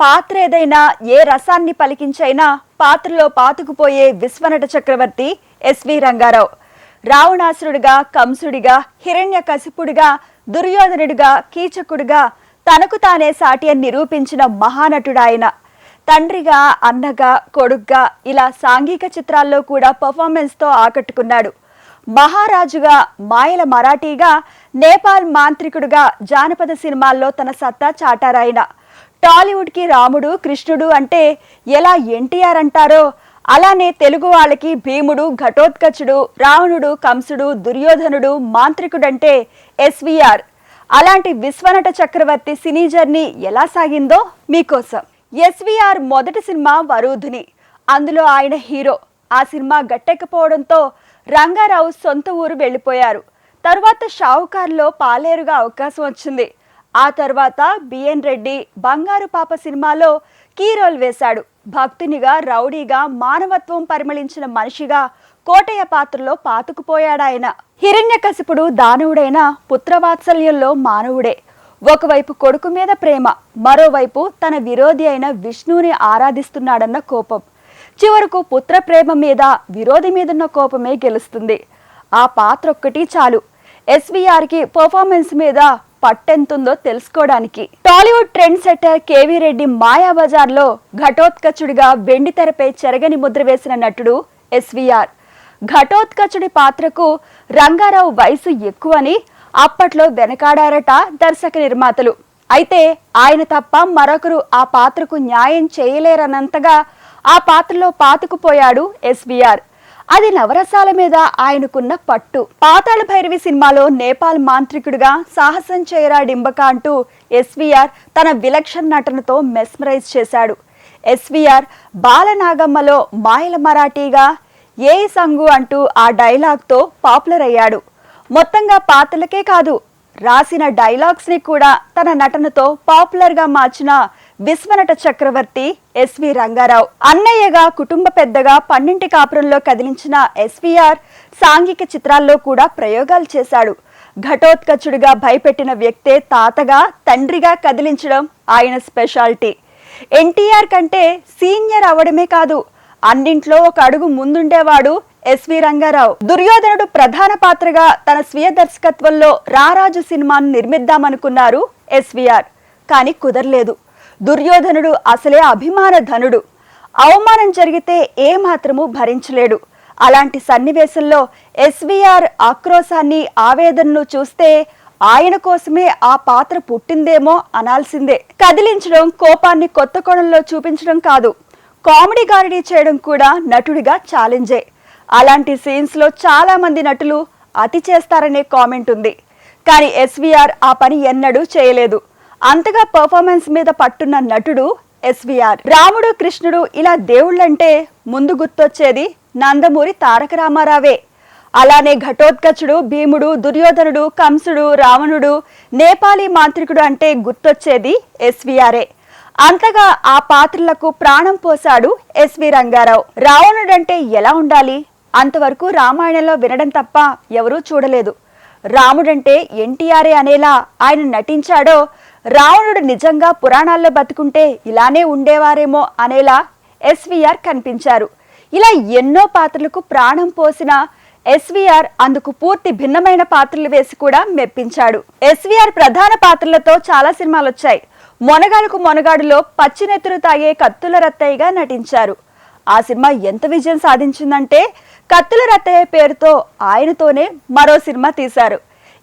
పాత్ర ఏదైనా ఏ రసాన్ని పలికించైనా పాత్రలో పాతుకుపోయే విశ్వనట చక్రవర్తి ఎస్వి రంగారావు. రావణాసురుడిగా కంసుడిగా హిరణ్య కసిపుడిగా దుర్యోధనుడిగా కీచకుడిగా తనకు తానే సాటి అని నిరూపించిన మహానటుడాయన. తండ్రిగా అన్నగా కొడుగ్గా ఇలా సాంఘిక చిత్రాల్లో కూడా పర్ఫార్మెన్స్తో ఆకట్టుకున్నాడు. మహారాజుగా మాయల మరాఠీగా నేపాల్ మాంత్రికుడుగా జానపద సినిమాల్లో తన సత్తా చాటారాయన. టాలీవుడ్కి రాముడు కృష్ణుడు అంటే ఎలా ఎన్టీఆర్ అంటారో అలానే తెలుగు వాళ్ళకి భీముడు ఘటోత్కచుడు రావణుడు కంసుడు దుర్యోధనుడు మాంత్రికుడంటే ఎస్విఆర్. అలాంటి విశ్వనట చక్రవర్తి సినీ జర్నీ ఎలా సాగిందో మీకోసం. ఎస్విఆర్ మొదటి సినిమా వరూధుని. అందులో ఆయన హీరో. ఆ సినిమా గట్టెక్కపోవడంతో రంగారావు సొంత ఊరు వెళ్ళిపోయారు. తర్వాత షావుకార్లో పాలేరుగా అవకాశం వచ్చింది. ఆ తర్వాత బిఎన్ రెడ్డి బంగారు పాప సినిమాలో కీ రోల్ వేశాడు. భక్తునిగా రౌడీగా మానవత్వం పరిమళించిన మనిషిగా కోటయ్య పాత్రలో పాతుకుపోయాడాయన. హిరణ్యకశిపుడు దానవుడైన పుత్రవాత్సల్యంలో మానవుడే. ఒకవైపు కొడుకు మీద ప్రేమ మరోవైపు తన విరోధి అయిన విష్ణువుని ఆరాధిస్తున్నాడన్న కోపం. చివరకు పుత్ర ప్రేమ మీద విరోధి మీదున్న కోపమే గెలుస్తుంది. ఆ పాత్ర ఒక్కటి చాలు. ఎస్వీఆర్కి పర్ఫార్మెన్స్ మీద పట్టెంతుందో తెలుసుకోవడానికి. Tollywood trend setter KV Reddy మాయాబజార్లో ఘటోత్కచుడిగా వెండి తెరపై చెరగని ముద్ర వేసిన నటుడు ఎస్వీఆర్. ఘటోత్కచుడి పాత్రకు రంగారావు వయసు ఎక్కువని అప్పట్లో వెనకాడారట దర్శక నిర్మాతలు. అయితే ఆయన తప్ప మరొకరు ఆ పాత్రకు న్యాయం చేయలేరన్నంతగా ఆ పాత్రలో పాతుకుపోయాడు ఎస్వీఆర్. అది నవరసాల మీద ఆయనకున్న పట్టు. పాతాళ భైరవి సినిమాలో నేపాల్ మాంత్రికుడిగా సాహసం చేయరా డింబక అంటూ ఎస్వీఆర్ తన విలక్షణ నటనతో మెస్మరైజ్ చేశాడు. ఎస్వీఆర్ బాలనాగమ్మలో మాయల మరాఠీగా ఏ సంగు అంటూ ఆ డైలాగ్తో పాపులర్ అయ్యాడు. మొత్తంగా పాత్రలకే కాదు రాసిన డైలాగ్స్ని కూడా తన నటనతో పాపులర్గా మార్చిన విశ్వనట చక్రవర్తి ఎస్వి రంగారావు. అన్నయ్యగా కుటుంబ పెద్దగా పన్నింటి కాపురంలో కదిలించిన ఎస్వీఆర్ సాంఘిక చిత్రాల్లో కూడా ప్రయోగాలు చేశాడు. ఘటోత్కచుడిగా భయపెట్టిన వ్యక్తే తాతగా తండ్రిగా కదిలించడం ఆయన స్పెషాలిటీ. ఎన్టీఆర్ కంటే సీనియర్ అవడమే కాదు అన్నింట్లో ఒక అడుగు ముందుండేవాడు ఎస్వి రంగారావు. దుర్యోధనుడు ప్రధాన పాత్రగా తన స్వీయ దర్శకత్వంలో రారాజు సినిమాను నిర్మిద్దామనుకున్నారు ఎస్విఆర్. కానీ కుదరలేదు. దుర్యోధనుడు అసలే అభిమాన ధనుడు. అవమానం జరిగితే ఏ మాత్రము భరించలేడు. అలాంటి సన్నివేశంలో ఎస్విఆర్ ఆక్రోశాన్ని ఆవేదనను చూస్తే ఆయన కోసమే ఆ పాత్ర పుట్టిందేమో అనాల్సిందే. కదిలించడం కోపాన్ని కొత్త కోణంలో చూపించడం కాదు. కామెడీ గారిడీ చేయడం కూడా నటుడిగా ఛాలెంజే. అలాంటి సీన్స్లో చాలా మంది నటులు అతి చేస్తారనే కామెంట్ ఉంది. కానీ ఎస్వీఆర్ ఆ పని ఎన్నడూ చేయలేదు. అంతగా పర్ఫార్మెన్స్ మీద పట్టున్న నటుడు ఎస్విఆర్. రాముడు కృష్ణుడు ఇలా దేవుళ్ళంటే ముందు గుర్తొచ్చేది నందమూరి తారక రామారావే. అలానే ఘటోత్కచుడు భీముడు దుర్యోధనుడు కంసుడు రావణుడు నేపాలీ మాంత్రికుడు అంటే గుర్తొచ్చేది ఎస్విఆరే. అంతగా ఆ పాత్రలకు ప్రాణం పోశాడు ఎస్వి రంగారావు. రావణుడంటే ఎలా ఉండాలి? అంతవరకు రామాయణంలో వినడం తప్ప ఎవరూ చూడలేదు. రాముడంటే ఎన్టీఆరే అనేలా ఆయన నటించాడో రావణుడు నిజంగా పురాణాల్లో బతుకుంటే ఇలానే ఉండేవారేమో అనేలా ఎస్వీఆర్ కనిపించారు. ఇలా ఎన్నో పాత్రలకు ప్రాణం పోసిన ఎస్వీఆర్ అందుకు పూర్తి భిన్నమైన పాత్రలు వేసి కూడా మెప్పించాడు. ఎస్విఆర్ ప్రధాన పాత్రలతో చాలా సినిమాలు వచ్చాయి మొనగాడుకు మొనగాడులో పచ్చినెత్తులు తాగే కత్తుల రత్తయ్యగా నటించారు. ఆ సినిమా ఎంత విజయం సాధించిందంటే కత్తుల రత్తయ్య పేరుతో ఆయనతోనే మరో సినిమా తీశారు.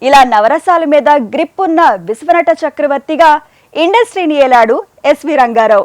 ఇలా నవరసాల మీద గ్రిప్ ఉన్న విశ్వనట చక్రవర్తిగా ఇండస్ట్రీని ఏలాడు ఎస్వి రంగారావు.